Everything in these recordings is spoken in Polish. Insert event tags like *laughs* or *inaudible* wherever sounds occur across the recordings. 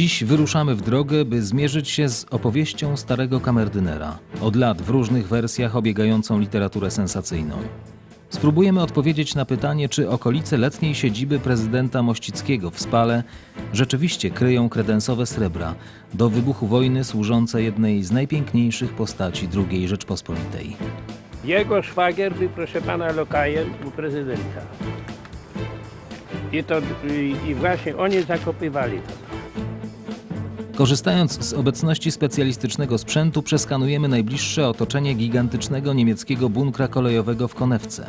Dziś wyruszamy w drogę, by zmierzyć się z opowieścią starego kamerdynera, od lat w różnych wersjach obiegającą literaturę sensacyjną. Spróbujemy odpowiedzieć na pytanie, czy okolice letniej siedziby prezydenta Mościckiego w Spale rzeczywiście kryją kredensowe srebra do wybuchu wojny służące jednej z najpiękniejszych postaci II Rzeczpospolitej. Jego szwagier był, proszę pana, lokajem u prezydenta. I, to, i, właśnie oni zakopywali to. Korzystając z obecności specjalistycznego sprzętu, przeskanujemy najbliższe otoczenie gigantycznego niemieckiego bunkra kolejowego w Konewce,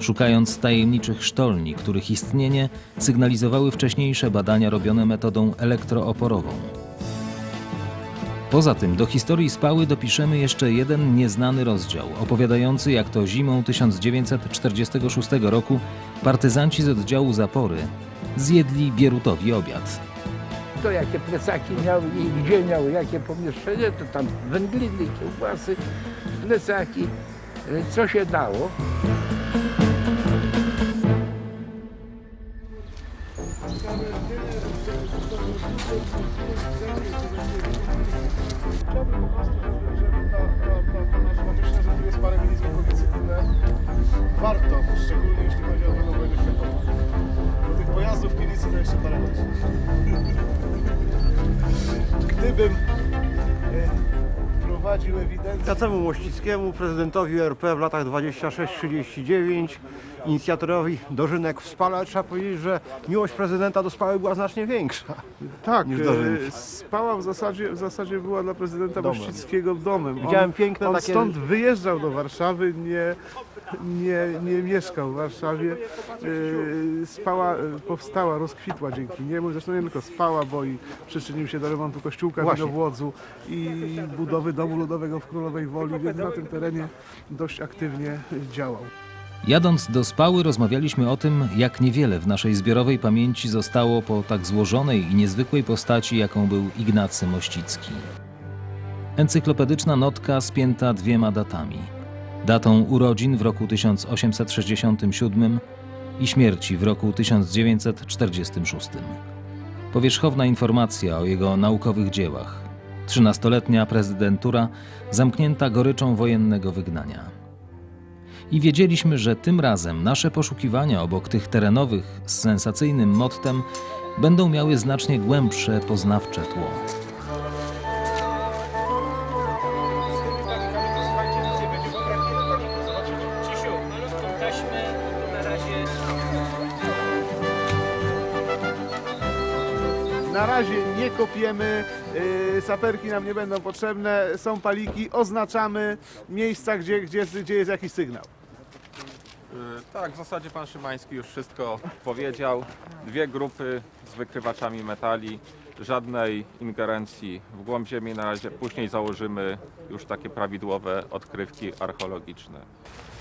szukając tajemniczych sztolni, których istnienie sygnalizowały wcześniejsze badania robione metodą elektrooporową. Poza tym do historii Spały dopiszemy jeszcze jeden nieznany rozdział, opowiadający jak to zimą 1946 roku partyzanci z oddziału Zapory zjedli Bierutowi obiad. To jakie plecaki miał i gdzie miał jakie pomieszczenie, to tam wędliny, kiełbasy, plecaki, e, co się dało. Chciałbym po prostu, Gdybym e, prowadził ewidencję... Tacemu Mościckiemu, prezydentowi RP w latach 26-39, inicjatorowi dożynek w Spale, trzeba powiedzieć, że miłość prezydenta do Spały była znacznie większa. Tak, niż e. Spała w zasadzie, w zasadzie była dla prezydenta Domem. Mościckiego domem. Widziałem piękne on takie- stąd wyjeżdżał do Warszawy, nie, nie, nie mieszkał w Warszawie. E, Spała e, powstała, rozkwitła dzięki niemu. Zresztą nie tylko spała, bo i przyczynił się do remontu kościółka Właśnie. w Włodzu i budowy domu ludowego w Królowej Woli, więc na tym terenie dość aktywnie działał. Jadąc do Spały rozmawialiśmy o tym, jak niewiele w naszej zbiorowej pamięci zostało po tak złożonej i niezwykłej postaci, jaką był Ignacy Mościcki. Encyklopedyczna notka spięta dwiema datami. Datą urodzin w roku 1867 i śmierci w roku 1946. Powierzchowna informacja o jego naukowych dziełach. Trzynastoletnia prezydentura zamknięta goryczą wojennego wygnania. I wiedzieliśmy, że tym razem nasze poszukiwania obok tych terenowych z sensacyjnym mottem będą miały znacznie głębsze poznawcze tło. Na razie nie kopiemy, yy, saperki nam nie będą potrzebne, są paliki, oznaczamy miejsca, gdzie, gdzie, gdzie jest jakiś sygnał. Y, Tak, w zasadzie pan Szymański już wszystko powiedział. Dwie grupy z wykrywaczami metali, żadnej ingerencji w głąb ziemi na razie. Później założymy już takie prawidłowe odkrywki archeologiczne.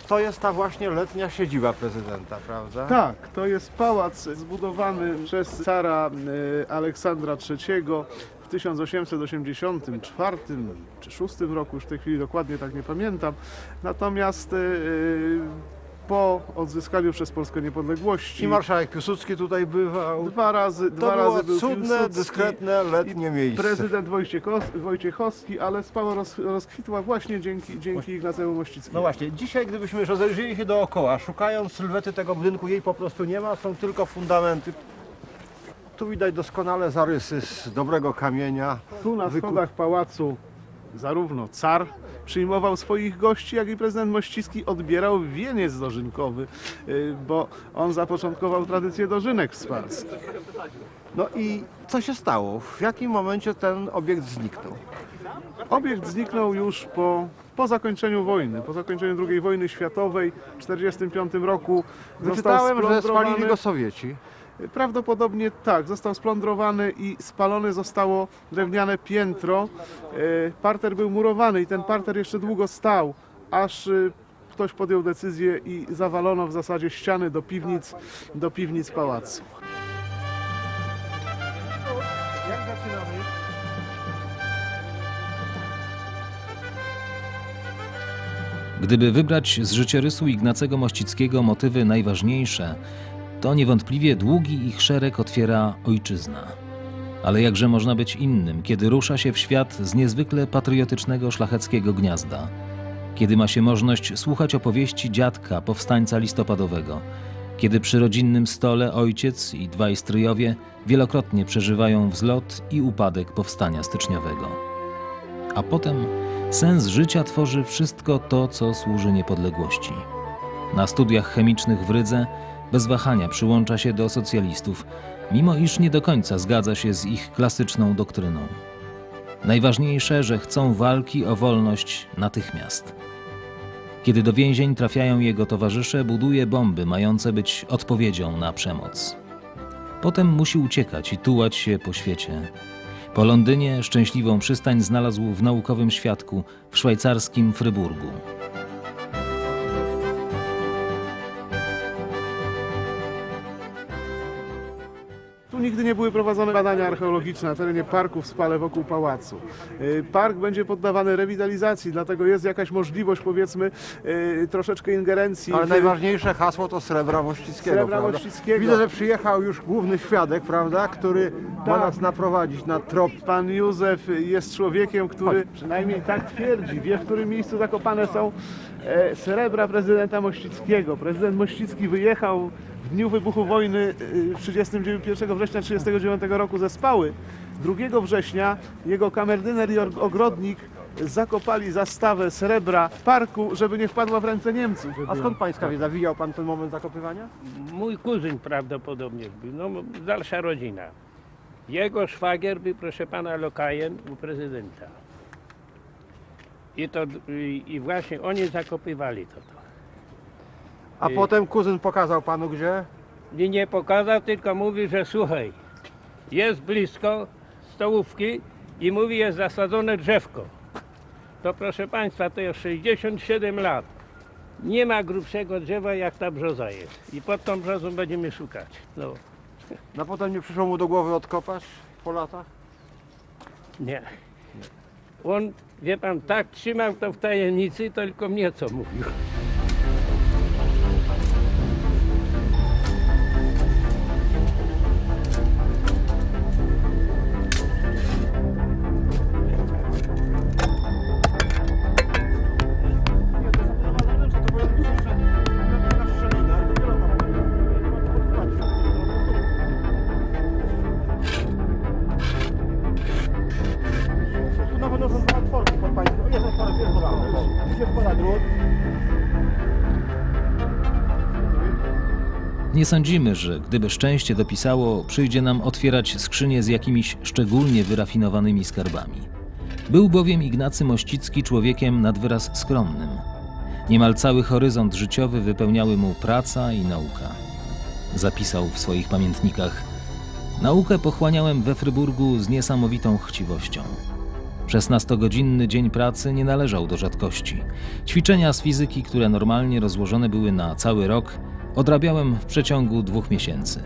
To jest ta właśnie letnia siedziba prezydenta, prawda? Tak, to jest pałac zbudowany przez cara y, Aleksandra III w 1884 czy 6 roku, już w tej chwili dokładnie tak nie pamiętam. Natomiast y, po odzyskaniu przez Polskę niepodległości I marszałek Piłsudski tutaj bywał. dwa razy, To dwa było razy był cudne, Piłsudski. dyskretne, letnie miejsce. Prezydent Wojciechos- Wojciechowski, ale spała roz, rozkwitła właśnie dzięki, dzięki Ignacemu Mościckiemu. No właśnie, dzisiaj gdybyśmy rozejrzeli się dookoła, szukając sylwety tego budynku, jej po prostu nie ma, są tylko fundamenty. Tu widać doskonale zarysy z dobrego kamienia. Tu na schodach pałacu zarówno car przyjmował swoich gości, jak i prezydent Mościcki odbierał wieniec dożynkowy, y, bo on zapoczątkował tradycję dożynek spalskich. No i co się stało? W jakim momencie ten obiekt zniknął? Obiekt zniknął już po, po zakończeniu wojny, po zakończeniu II wojny światowej w 1945 roku. Wyczytałem, że spalili go Sowieci. Prawdopodobnie tak, został splądrowany i spalone zostało drewniane piętro. E, parter był murowany i ten parter jeszcze długo stał, aż e, ktoś podjął decyzję i zawalono w zasadzie ściany do piwnic, do piwnic pałacu. Gdyby wybrać z życiorysu Ignacego Mościckiego motywy najważniejsze, to niewątpliwie długi ich szereg otwiera ojczyzna. Ale jakże można być innym, kiedy rusza się w świat z niezwykle patriotycznego szlacheckiego gniazda? Kiedy ma się możliwość słuchać opowieści dziadka, powstańca listopadowego? Kiedy przy rodzinnym stole ojciec i dwaj stryjowie wielokrotnie przeżywają wzlot i upadek powstania styczniowego? A potem sens życia tworzy wszystko to, co służy niepodległości. Na studiach chemicznych w Rydze bez wahania przyłącza się do socjalistów, mimo iż nie do końca zgadza się z ich klasyczną doktryną. Najważniejsze, że chcą walki o wolność natychmiast. Kiedy do więzień trafiają jego towarzysze, buduje bomby mające być odpowiedzią na przemoc. Potem musi uciekać i tułać się po świecie. Po Londynie szczęśliwą przystań znalazł w naukowym świadku w szwajcarskim Fryburgu. Nigdy nie były prowadzone badania archeologiczne na terenie parku w Spale wokół pałacu. Y, Park będzie poddawany rewitalizacji, dlatego jest jakaś możliwość, powiedzmy, y, troszeczkę ingerencji. Ale w- najważniejsze hasło to srebra Mościckiego. Srebra? Mościckiego. Widzę, że przyjechał już główny świadek, prawda, który ma Tak. nas naprowadzić na trop. Pan Józef jest człowiekiem, który przynajmniej tak twierdzi, wie w którym miejscu zakopane są e, srebra prezydenta Mościckiego. Prezydent Mościcki wyjechał dniu wybuchu wojny y, 31 września 1939 roku ze Spały. 2 września jego kamerdyner i og- ogrodnik zakopali zastawę srebra w parku, żeby nie wpadła w ręce Niemców. A skąd pańska wiedza? Widział pan ten moment zakopywania? Mój kuzyn prawdopodobnie był, no dalsza rodzina. Jego szwagier był, proszę pana, lokajem u prezydenta. I, to, i, i właśnie oni zakopywali to. to. A I- potem kuzyn pokazał panu gdzie? I nie pokazał, tylko mówi, że słuchaj, jest blisko stołówki i mówi, jest zasadzone drzewko. To proszę państwa, to jest 67 lat. Nie ma grubszego drzewa jak ta brzoza jest. I pod tą brzozą będziemy szukać. No. No potem nie przyszło mu do głowy odkopać po latach? Nie. On, wie pan, tak trzymał to w tajemnicy, tylko mnie co mówił. Pewno są dwa otworki pod pańską. Jest otworek, jest podany. Gdzie wkłada drut? Nie sądzimy, że gdyby szczęście dopisało, przyjdzie nam otwierać skrzynie z jakimiś szczególnie wyrafinowanymi skarbami. Był bowiem Ignacy Mościcki człowiekiem nad wyraz skromnym. Niemal cały horyzont życiowy wypełniały mu praca i nauka. Zapisał w swoich pamiętnikach: Naukę pochłaniałem we Fryburgu z niesamowitą chciwością. 16-godzinny dzień pracy nie należał do rzadkości. Ćwiczenia z fizyki, które normalnie rozłożone były na cały rok, odrabiałem w przeciągu dwóch miesięcy.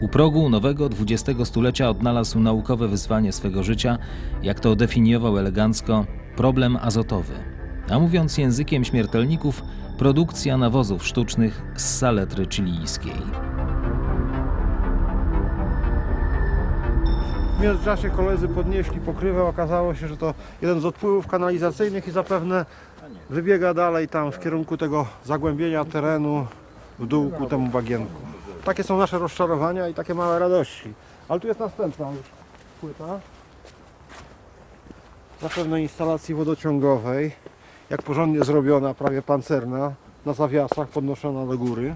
U progu nowego XX stulecia odnalazł naukowe wyzwanie swego życia, jak to definiował elegancko, problem azotowy. A mówiąc językiem śmiertelników, produkcja nawozów sztucznych z saletry chilijskiej. W międzyczasie koledzy podnieśli pokrywę, okazało się, że to jeden z odpływów kanalizacyjnych i zapewne wybiega dalej tam w kierunku tego zagłębienia terenu w dół ku temu bagienku. Takie są nasze rozczarowania i takie małe radości. Ale tu jest następna płyta. Zapewne instalacji wodociągowej, jak porządnie zrobiona, prawie pancerna, na zawiasach podnoszona do góry.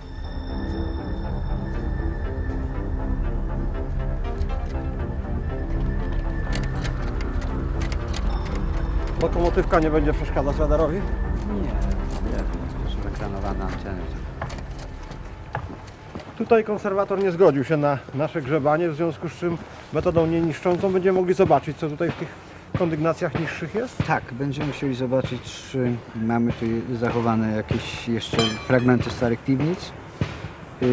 Lokomotywka nie będzie przeszkadzać radarowi? są ekranowane anteny. Tutaj konserwator nie zgodził się na nasze grzebanie, w związku z czym metodą nieniszczącą będziemy mogli zobaczyć, co tutaj w tych kondygnacjach niższych jest. Tak, będziemy chcieli zobaczyć, czy mamy tu zachowane jakieś jeszcze fragmenty starych piwnic yy,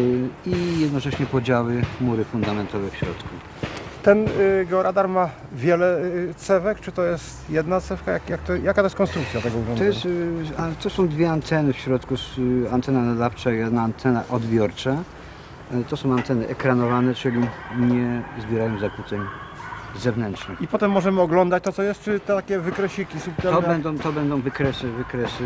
i jednocześnie podziały mury fundamentowe w środku. Ten y, georadar ma wiele y, cewek, czy to jest jedna cewka? Jak, jak to, jaka to jest konstrukcja tego To, urządzenia? jest, y, to są dwie anteny w środku, antena nadawcza i jedna antena odbiorcza. To są anteny ekranowane, czyli nie zbierają zakłóceń zewnętrznych. I potem możemy oglądać to, co jest, czy takie wykresiki subtelne? To będą, to będą wykresy, wykresy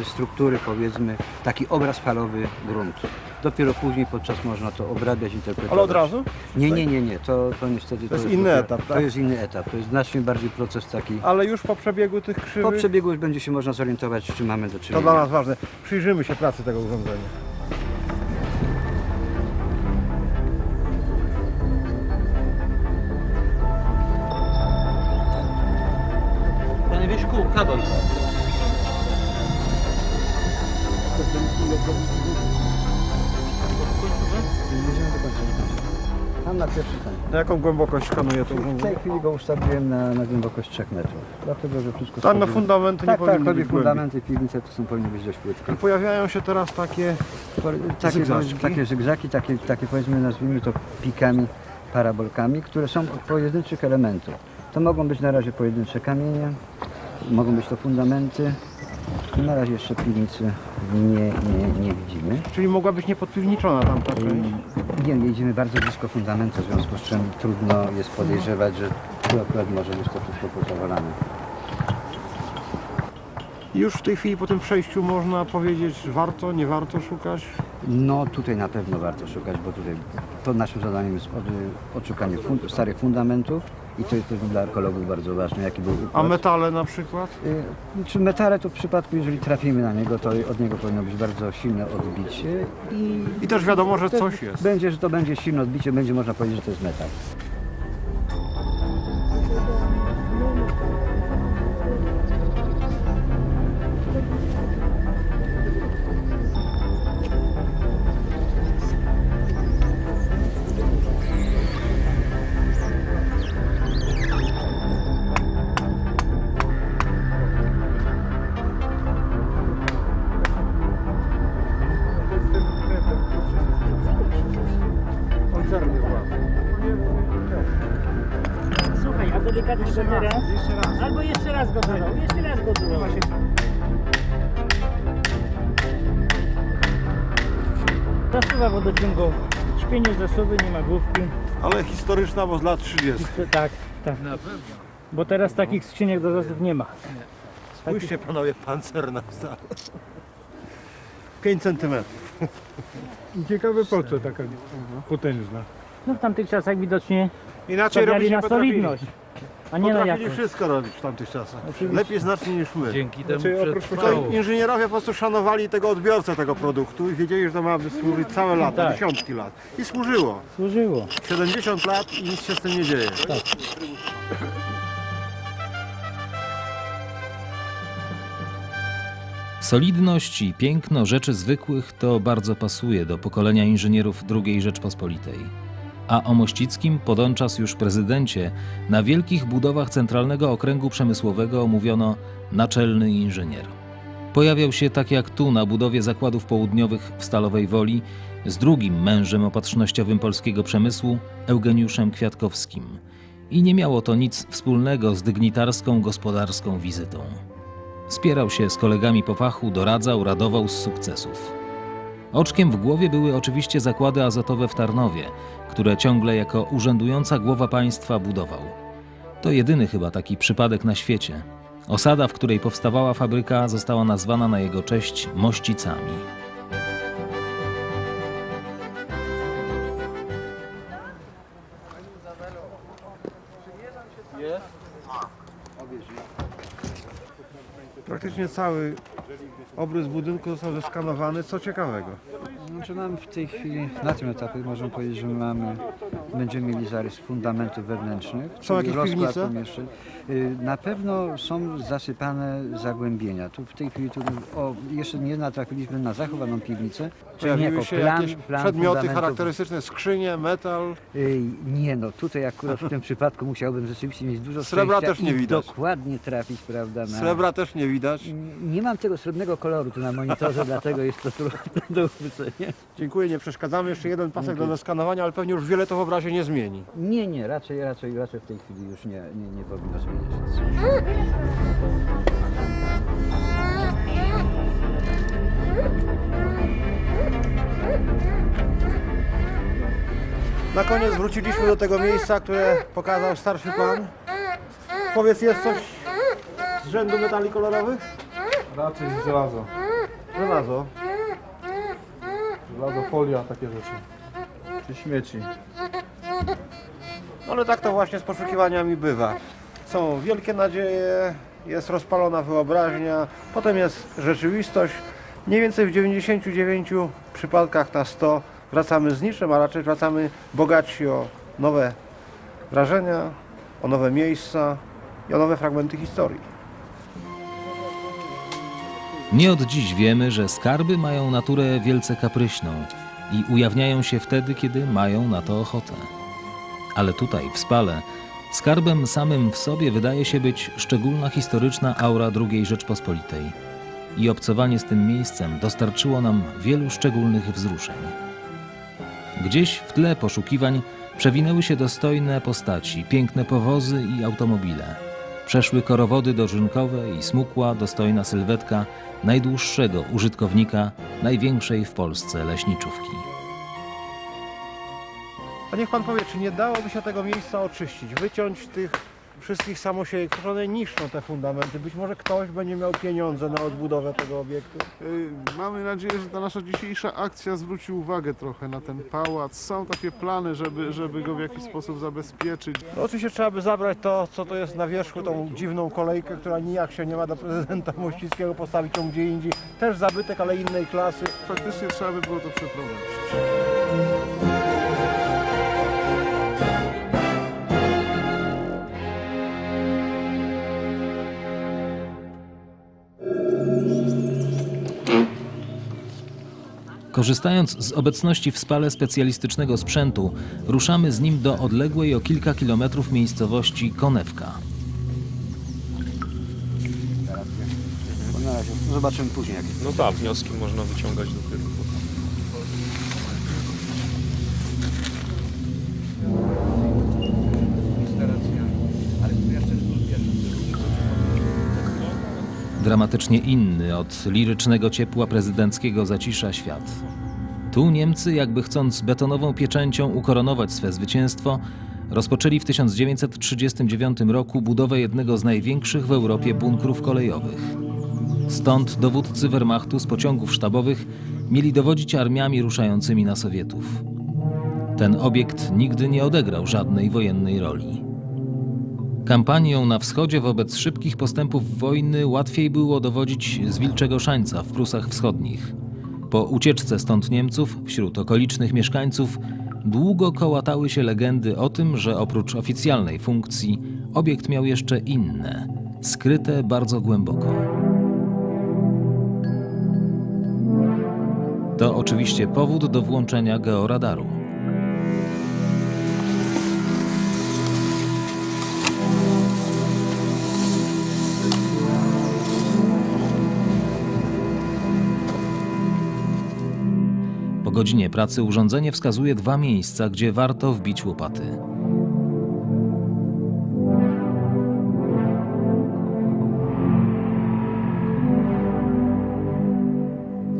y, struktury, powiedzmy, taki obraz falowy gruntu. Dopiero później podczas można to obrabiać, interpretować. Ale od razu? Nie, nie, nie, nie, to, to niestety... To jest inny dopiero- etap, To tak? jest inny etap, to jest znacznie bardziej proces taki... Ale już po przebiegu tych Po krzywych, przebiegu już będzie się można zorientować, z czym mamy do to czynienia. dla nas ważne. Przyjrzymy się pracy tego urządzenia. Na jaką głębokość skanuje to W tej chwili go ustawiłem na, na głębokość 3 metrów. Dlatego, że wszystko Tam na fundamenty nie Tak, tak, powinny być głębiej. fundamenty, piwnice to są powinny być dość płytkie. I pojawiają się teraz takie Takie, Zygzaczki. takie zygzaki, takie, takie powiedzmy nazwijmy to pikami, parabolkami, które są od pojedynczych elementów. To mogą być na razie pojedyncze kamienie, mogą być to fundamenty. Na razie jeszcze piwnicy nie, nie, nie widzimy. Czyli mogła być niepodpiwniczona tamta część. Nie, jedziemy bardzo blisko fundamentu, w związku z czym trudno jest podejrzewać, że tu akurat może być to wszystko pozawalane. Już w tej chwili po tym przejściu można powiedzieć, warto, nie warto szukać. No tutaj na pewno warto szukać, bo tutaj to naszym zadaniem jest od, odszukanie fun starych fundamentów i to jest pewnie dla archeologów bardzo ważne, jaki był A układ. metale na przykład? Y, Czy metale to w przypadku, jeżeli trafimy na niego, to od niego powinno być bardzo silne odbicie i I też wiadomo, że coś jest. będzie, że to będzie silne odbicie, będzie można powiedzieć, że to jest metal. Historyczna, bo z lat 30. Tak, tak. Bo teraz takich skrzyniek do zasów nie ma. Spójrzcie panowie, pancerna wcale. 5 centymetrów. Ciekawe po co taka potężna. No w tamtych czasach widocznie Inaczej stawiali robić nie na potrafili. solidność, a nie na Potrafili jakość. wszystko robić w tamtych czasach. Lepiej znacznie niż my. Dzięki temu Znaczy, oprócz przetrwało. To inżynierowie po prostu szanowali tego odbiorcę tego produktu i wiedzieli, że to ma służyć całe lata, Tak. dziesiątki lat. I służyło. Służyło. 70 lat i nic się z tym nie dzieje. Solidność i piękno rzeczy zwykłych to bardzo pasuje do pokolenia inżynierów II Rzeczpospolitej. A o Mościckim, podączas już prezydencie, na wielkich budowach Centralnego Okręgu Przemysłowego mówiono naczelny inżynier. Pojawiał się tak jak tu na budowie zakładów południowych w Stalowej Woli z drugim mężem opatrznościowym polskiego przemysłu, Eugeniuszem Kwiatkowskim. I nie miało to nic wspólnego z dygnitarską gospodarską wizytą. Wspierał się z kolegami po fachu, doradzał, radował z sukcesów. Oczkiem w głowie były oczywiście zakłady azotowe w Tarnowie, które ciągle jako urzędująca głowa państwa budował. To jedyny chyba taki przypadek na świecie. Osada, w której powstawała fabryka, została nazwana na jego cześć Mościcami. Praktycznie cały obrys budynku został zeskanowany. Co ciekawego. Znaczy mamy w tej chwili, na tym etapie możemy powiedzieć, że mamy, będziemy mieli zarys fundamentów wewnętrznych. Są czyli jakieś rozkład piwnice? pomieszczeń. Y, Na pewno są zasypane zagłębienia. Tu w tej chwili tu, o, jeszcze nie natrafiliśmy na zachowaną piwnicę. czyli Pojawiły niejako się jakieś przedmioty fundamentów. charakterystyczne, skrzynie, metal. Y, Nie no, tutaj akurat w tym przypadku musiałbym rzeczywiście mieć dużo Srebra szczęścia też nie i widać. dokładnie trafić, prawda, na... Srebra też nie widać. Nie mam tego srebrnego koloru tu na monitorze, dlatego jest to trudne do uchwycenia. Dziękuję, nie przeszkadzamy. Jeszcze jeden pasek do zeskanowania, ale pewnie już wiele to razie nie zmieni. Nie, nie, raczej, raczej, raczej w tej chwili już nie, nie, nie powinno zmieniać nic. Na koniec wróciliśmy do tego miejsca, które pokazał starszy pan. Powiedz, jest coś z rzędu metali kolorowych? Raczej żelazo. Żelazo. Żelazo, folia, takie rzeczy. Czy śmieci. No ale tak to właśnie z poszukiwaniami bywa. Są wielkie nadzieje, jest rozpalona wyobraźnia, potem jest rzeczywistość. Mniej więcej w 99 przypadkach na 100 wracamy z niczym, a raczej wracamy bogatsi o nowe wrażenia, o nowe miejsca i o nowe fragmenty historii. Nie od dziś wiemy, że skarby mają naturę wielce kapryśną i ujawniają się wtedy, kiedy mają na to ochotę. Ale tutaj, w Spale, skarbem samym w sobie wydaje się być szczególna historyczna aura II Rzeczpospolitej. I obcowanie z tym miejscem dostarczyło nam wielu szczególnych wzruszeń. Gdzieś w tle poszukiwań przewinęły się dostojne postaci, piękne powozy i automobile. Przeszły korowody dożynkowe i smukła, dostojna sylwetka najdłuższego użytkownika największej w Polsce leśniczówki. A niech pan powie, czy nie dałoby się tego miejsca oczyścić, wyciąć tych wszystkich samosiejek, które one niszczą te fundamenty. Być może ktoś będzie miał pieniądze na odbudowę tego obiektu. Mamy nadzieję, że ta nasza dzisiejsza akcja zwróci uwagę trochę na ten pałac. Są takie plany, żeby, żeby go w jakiś sposób zabezpieczyć. No, oczywiście trzeba by zabrać to, co to jest na wierzchu, tą dziwną kolejkę, która nijak się nie ma do prezydenta Mościckiego, postawić ją gdzie indziej. Też zabytek, ale innej klasy. Faktycznie trzeba by było to przeprowadzić. Korzystając z obecności w Spale specjalistycznego sprzętu, ruszamy z nim do odległej o kilka kilometrów miejscowości Konewka. Na razie, zobaczymy później jak No tak, wnioski można wyciągać dopiero. Dramatycznie inny od lirycznego ciepła prezydenckiego zacisza świat. Tu Niemcy, jakby chcąc betonową pieczęcią ukoronować swe zwycięstwo, rozpoczęli w 1939 roku budowę jednego z największych w Europie bunkrów kolejowych. Stąd dowódcy Wehrmachtu z pociągów sztabowych mieli dowodzić armiami ruszającymi na Sowietów. Ten obiekt nigdy nie odegrał żadnej wojennej roli. Kampanią na wschodzie wobec szybkich postępów wojny łatwiej było dowodzić z Wilczego Szańca w Prusach Wschodnich. Po ucieczce stąd Niemców wśród okolicznych mieszkańców długo kołatały się legendy o tym, że oprócz oficjalnej funkcji obiekt miał jeszcze inne, skryte bardzo głęboko. To oczywiście powód do włączenia georadaru. Godzinie pracy urządzenie wskazuje dwa miejsca, gdzie warto wbić łopaty.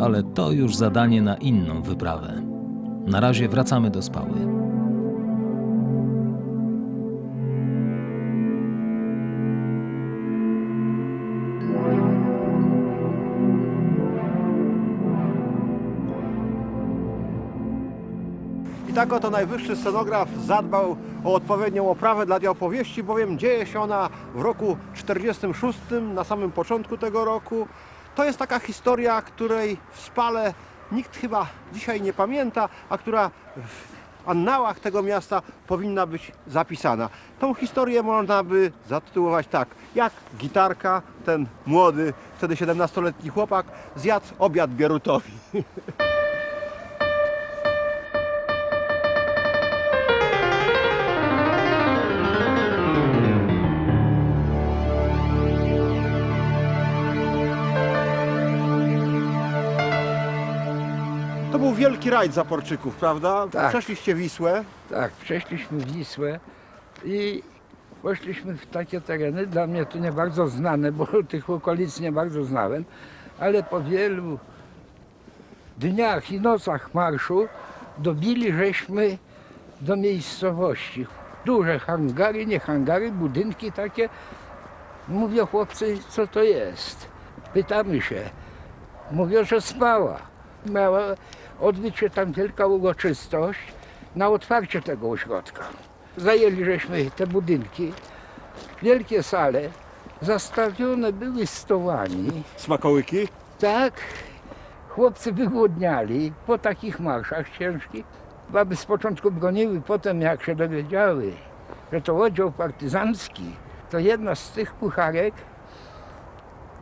Ale to już zadanie na inną wyprawę. Na razie wracamy do spały. Tak oto najwyższy scenograf zadbał o odpowiednią oprawę dla tej bowiem dzieje się ona w roku 46, na samym początku tego roku. To jest taka historia, której w Spale nikt chyba dzisiaj nie pamięta, a która w annałach tego miasta powinna być zapisana. Tą historię można by zatytułować tak, jak gitarka, ten młody, wtedy 17-letni chłopak, zjadł obiad Bierutowi. *laughs* wielki rajd zaporczyków, prawda? Tak. Przeszliście Wisłę. Tak, przeszliśmy Wisłę i poszliśmy w takie tereny, dla mnie to nie bardzo znane, bo *laughs* tych okolic nie bardzo znałem, ale po wielu dniach i nocach marszu dobili żeśmy do miejscowości. Duże hangary, nie hangary, budynki takie. Mówię chłopcy, co to jest? Pytamy się. Mówią, że spała. Miała odbyć się tam wielka uroczystość na otwarcie tego ośrodka. Zajęli żeśmy te budynki, wielkie sale, zastawione były stołami. Smakołyki. Tak, chłopcy wygłodniali po takich marszach ciężkich. Baby z początku broniły, potem jak się dowiedziały, że to oddział partyzancki, to jedna z tych pucharek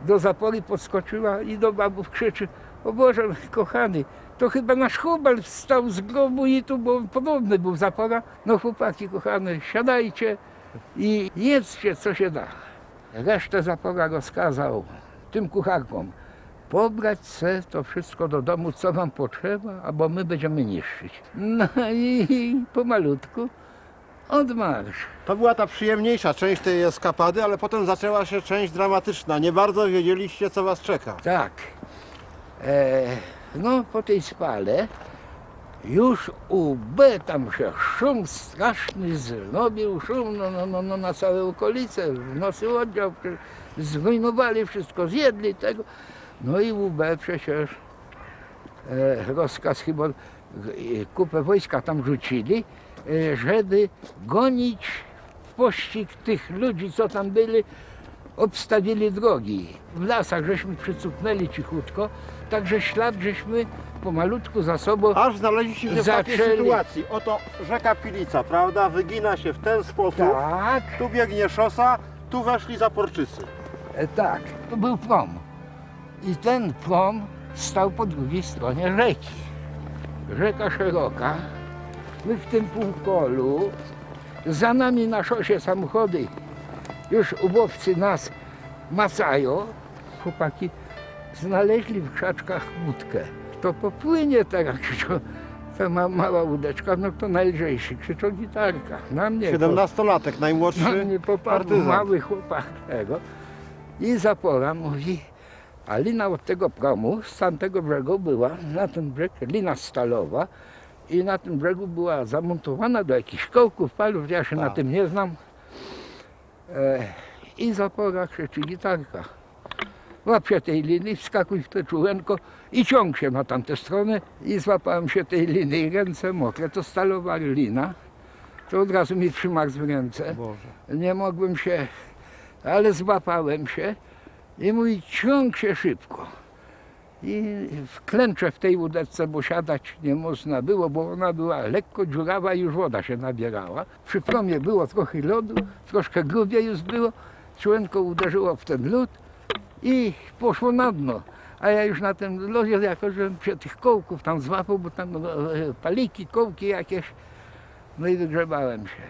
do zapory podskoczyła i do babów krzyczy o Boże, kochany, to chyba nasz Hubel wstał z grobu i tu, bo podobny był zapora. No chłopaki kochane, siadajcie i jedzcie, co się da. Resztę zapora rozkazał tym kucharkom pobrać se to wszystko do domu, co wam potrzeba, albo my będziemy niszczyć. No i pomalutku odmarsz. To była ta przyjemniejsza część tej eskapady, ale potem zaczęła się część dramatyczna. Nie bardzo wiedzieliście, co was czeka. Tak. E, no po tej spale już u B tam się szum straszny zrobił, szum no, no, no, no, na całe okolice, w nocy oddział, zrujnowali wszystko, zjedli tego. No i u B przecież e, rozkaz chyba e, kupę wojska tam rzucili, e, żeby gonić w pościg tych ludzi, co tam byli, obstawili drogi. W lasach żeśmy przycupnęli cichutko, także ślad żeśmy pomalutku za sobą. Aż znaleźliście się w takiej Zaczęli. sytuacji. Oto rzeka Pilica, prawda? Wygina się w ten sposób. Tak, Tu biegnie szosa, tu weszli zaporczycy. e, tak, to był prom. I ten prom stał po drugiej stronie rzeki. Rzeka szeroka, my w tym półkolu, za nami na szosie samochody, już ubowcy nas macają. Chłopaki znaleźli w krzaczkach łódkę. To popłynie teraz, krzyczą. Ta ma, mała łódeczka, no to najlżejszy, krzyczą gitarka. Na mnie. 17-latek, Na najmłodszy mnie popadł mały chłopak tego. I zapora mówi, a lina od tego promu z tamtego brzegu była, na ten brzeg lina stalowa i na tym brzegu była zamontowana do jakichś kołków, palów, ja się na Tak. tym nie znam. I zapora krzyczy gitarka. Łap się tej liny, wskakuj w te czułenko i ciąg się na tamtę stronę. I złapałem się tej liny i ręce mokre, to stalowa lina. To od razu mi przymarzł w ręce. Boże. Nie mogłem się, ale złapałem się i mój ciąg się szybko. I wklęczę w tej łódeczce, bo siadać nie można było, bo ona była lekko dziurawa i już woda się nabierała. Przy promie było trochę lodu, troszkę grubiej już było. Członko uderzyło w ten lód i poszło na dno. A ja już na tym lodzie, jako że się tych kołków tam złapał, bo tam e, paliki, kołki jakieś, no i wygrzebałem się.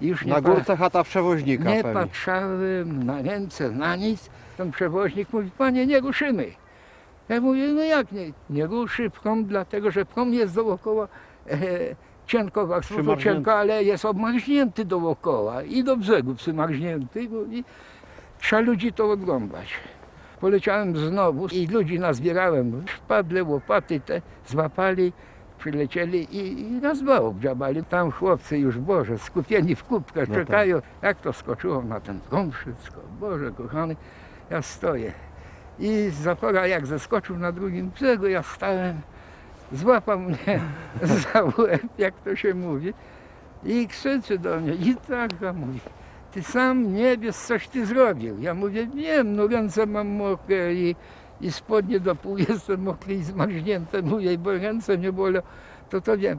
I już nie Na górce chata przewoźnika nie pewnie. patrzałem na ręce, na nic. Ten przewoźnik mówi, panie, nie ruszymy. Ja mówię, no jak nie? Nie ruszy prom, dlatego że prom jest dookoła e, cienko, bardzo Przymarznięty. cienko, ale jest obmarznięty dookoła i do brzegu przymarznięty. I trzeba ludzi to odrąbać. Poleciałem znowu i ludzi nazbierałem. Wpadle, łopaty te złapali, przylecieli i, i nas obdziabali. Tam chłopcy już, Boże, skupieni w kubkach, No tak. czekają. Jak to skoczyło na ten prąd wszystko. Boże kochany, ja stoję. I zapora jak zeskoczył na drugim brzegu, ja stałem, złapał mnie *laughs* za łeb, jak to się mówi, i krzyczy do mnie, i tak mówi, ty sam nie wiesz, coś ty zrobił. Ja mówię, wiem, no ręce mam mokre i, i spodnie do pół *laughs* jestem mokry i zmarznięte, mówię, bo ręce mnie bolą, to to wiem.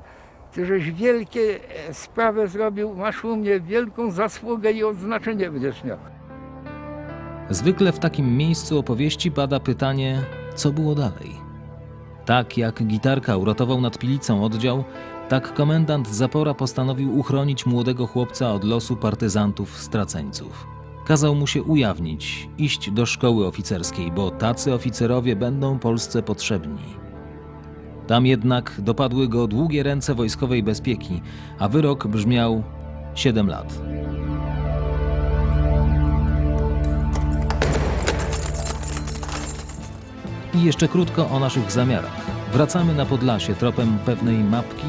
Ty żeś wielkie e, sprawę zrobił, masz u mnie wielką zasługę i odznaczenie będziesz miał. Zwykle w takim miejscu opowieści pada pytanie, co było dalej. Tak jak gitarka uratował nad Pilicą oddział, tak komendant Zapora postanowił uchronić młodego chłopca od losu partyzantów straceńców. Kazał mu się ujawnić, iść do szkoły oficerskiej, bo tacy oficerowie będą Polsce potrzebni. Tam jednak dopadły go długie ręce wojskowej bezpieki, a wyrok brzmiał 7 lat. I jeszcze krótko o naszych zamiarach. Wracamy na Podlasie tropem pewnej mapki,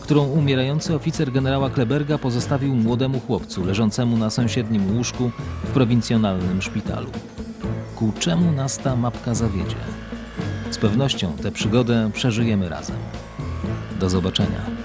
którą umierający oficer generała Kleberga pozostawił młodemu chłopcu leżącemu na sąsiednim łóżku w prowincjonalnym szpitalu. Ku czemu nas ta mapka zawiedzie? Z pewnością tę przygodę przeżyjemy razem. Do zobaczenia.